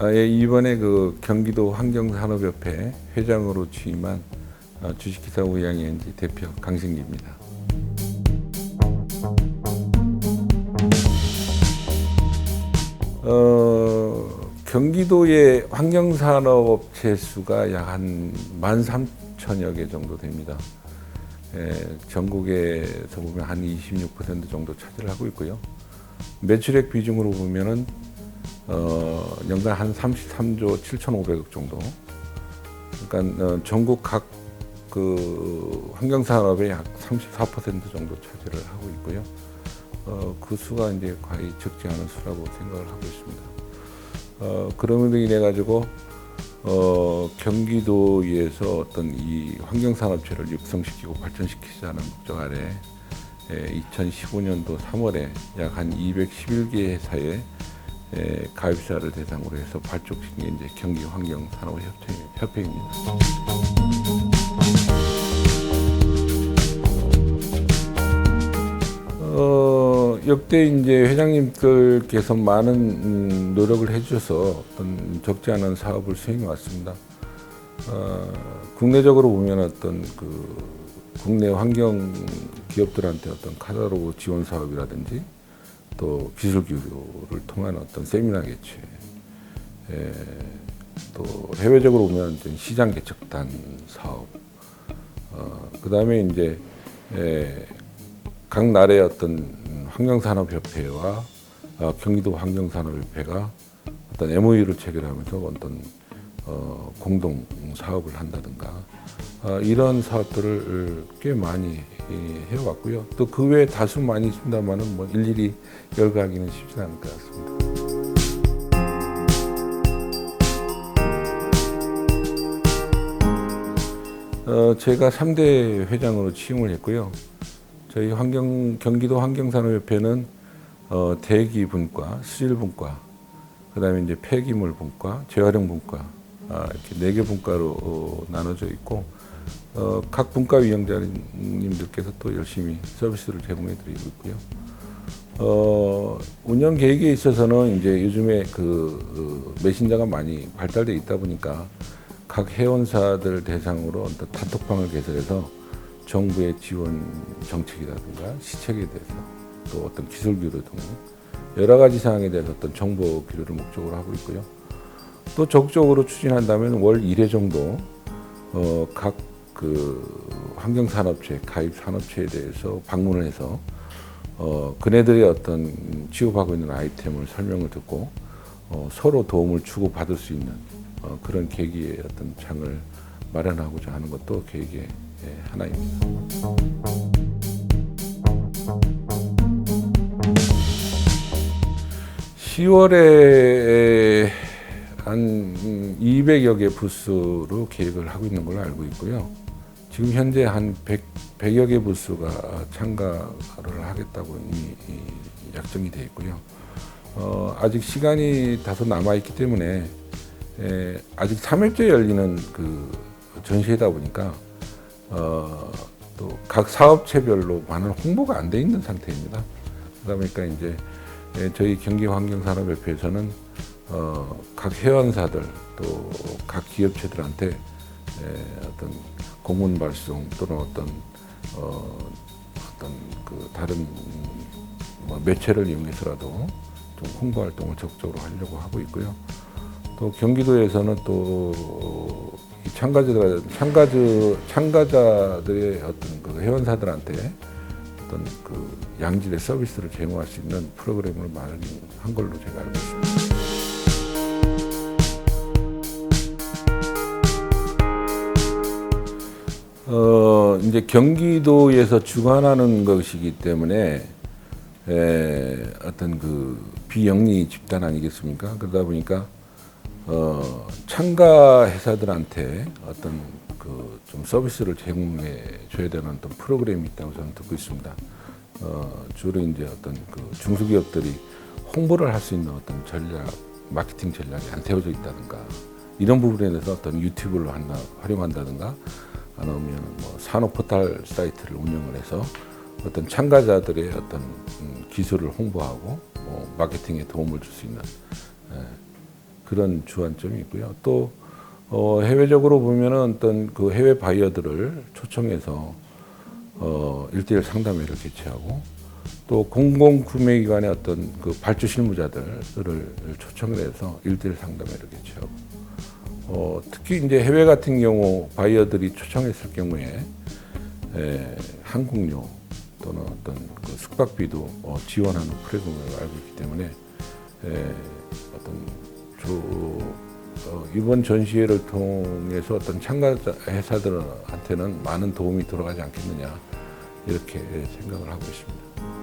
아, 예, 이번에 그 경기도 환경산업협회 회장으로 취임한 어, 주식기사 우양현지 대표 강승기입니다. 어, 경기도의 환경산업업체 수가 약 한 13,000여 개 정도 됩니다. 예, 전국에서 보면 한 26% 정도 차지를 하고 있고요. 매출액 비중으로 보면은 어, 연간 한 33조 7,500억 정도. 그러니까 어, 전국 각 그 환경 산업의 약 34% 정도 차지를 하고 있고요. 어, 그 수가 이제 거의 적지 않은 수라고 생각을 하고 있습니다. 어, 그럼으로 인해 가지고 어, 경기도에서 어떤 이 환경 산업체를 육성시키고 발전시키자는 목적 아래 에, 2015년도 3월에 약 한 211개 회사에 에, 가입사를 대상으로 해서 발족시킨 게 이제 경기 환경 산업협회 협회 입니다. 어, 역대 이제 회장님들께서 많은 음, 노력을 해주셔서 어떤 적지 않은 사업을 수행해 왔습니다. 어, 국내적으로 보면 어떤 그 국내 환경 기업들한테 어떤 카tal로그 지원 사업이라든지 또 기술 교류를 통한 어떤 세미나 개최, 에, 또 해외적으로 보면 시장 개척단 사업, 어, 그 다음에 이제 에, 각 나라의 어떤 환경산업협회와 어, 경기도 환경산업협회가 어떤 MOU를 체결하면서 어떤 어, 공동 사업을 한다든가 어, 이런 사업들을 꽤 많이 이, 해왔고요. 또 그 외에 다수 많이 있습니다만은 뭐 일일이 열거하기는 쉽지 않을 것 같습니다. 어, 제가 3대 회장으로 취임을 했고요. 저희 환경 경기도 환경산업협회는 어, 대기 분과, 수질 분과, 그 다음에 이제 폐기물 분과, 재활용 분과 아, 이렇게 네 개 분과로 어, 나눠져 있고 어, 각 분과 위원장님들께서 또 열심히 서비스를 제공해드리고 있고요. 어, 운영 계획에 있어서는 이제 요즘에 그 어, 메신저가 많이 발달돼 있다 보니까 각 회원사들 대상으로 단톡방을 개설해서 정부의 지원 정책이라든가 시책에 대해서 또 어떤 기술 교류 등 여러 가지 사항에 대해서 어떤 정보 교류를 목적으로 하고 있고요. 또 적극적으로 추진한다면 월 1회 정도 어, 각 그 환경산업체 가입 산업체에 대해서 방문을 해서 어, 그네들의 어떤 취급하고 있는 아이템을 설명을 듣고 어, 서로 도움을 주고 받을 수 있는 어, 그런 계기의 어떤 장을 마련하고자 하는 것도 계획의 예, 하나입니다. (10월에) 한 200여 개 부스로 계획을 하고 있는 걸로 알고 있고요. 지금 현재 한 100, 100여 개 부스가 참가를 하겠다고 이미 이 약정이 되어 있고요. 어, 아직 시간이 다소 남아 있기 때문에 에, 아직 3회째 열리는 그 전시회다 보니까 어, 또 각 사업체별로 많은 홍보가 안 돼 있는 상태입니다. 그러다 보니까 이제 에, 저희 경기환경산업협회에서는 어, 각 회원사들 또 각 기업체들한테 에, 어떤 공문 발송 또는 어떤 어, 어떤 그 다른 뭐 매체를 이용해서라도 좀 홍보 활동을 적극적으로 하려고 하고 있고요. 또 경기도에서는 또이 참가자들 참가자 참가자들의 어떤 그 회원사들한테 어떤 그 양질의 서비스를 제공할 수 있는 프로그램을 마련한 걸로 제가 알고 있습니다. 어, 이제 경기도에서 주관하는 것이기 때문에 에, 어떤 그 비영리 집단 아니겠습니까? 그러다 보니까 어, 참가 회사들한테 어떤 그 좀 서비스를 제공해 줘야 되는 어떤 프로그램이 있다고 저는 듣고 있습니다. 어, 주로 이제 어떤 그 중소기업들이 홍보를 할 수 있는 어떤 전략, 마케팅 전략이 안 세워져 있다든가 이런 부분에 대해서 어떤 유튜브를 한다, 활용한다든가 아니면 뭐 산업 포털 사이트를 운영을 해서 어떤 참가자들의 어떤 음, 기술을 홍보하고 뭐 마케팅에 도움을 줄 수 있는 예, 그런 주안점이 있고요. 또 어, 해외적으로 보면은 어떤 그 해외 바이어들을 초청해서 어, 일대일 상담회를 개최하고 또 공공 구매기관의 어떤 그 발주 실무자들을 초청을 해서 일대일 상담회를 개최하고 어, 특히 이제 해외 같은 경우 바이어들이 초청했을 경우에 에, 항공료 또는 어떤 그 숙박비도 어, 지원하는 프로그램을 알고 있기 때문에 에, 어떤 조, 어, 이번 전시회를 통해서 어떤 참가자 회사들한테는 많은 도움이 들어가지 않겠느냐 이렇게 생각을 하고 있습니다.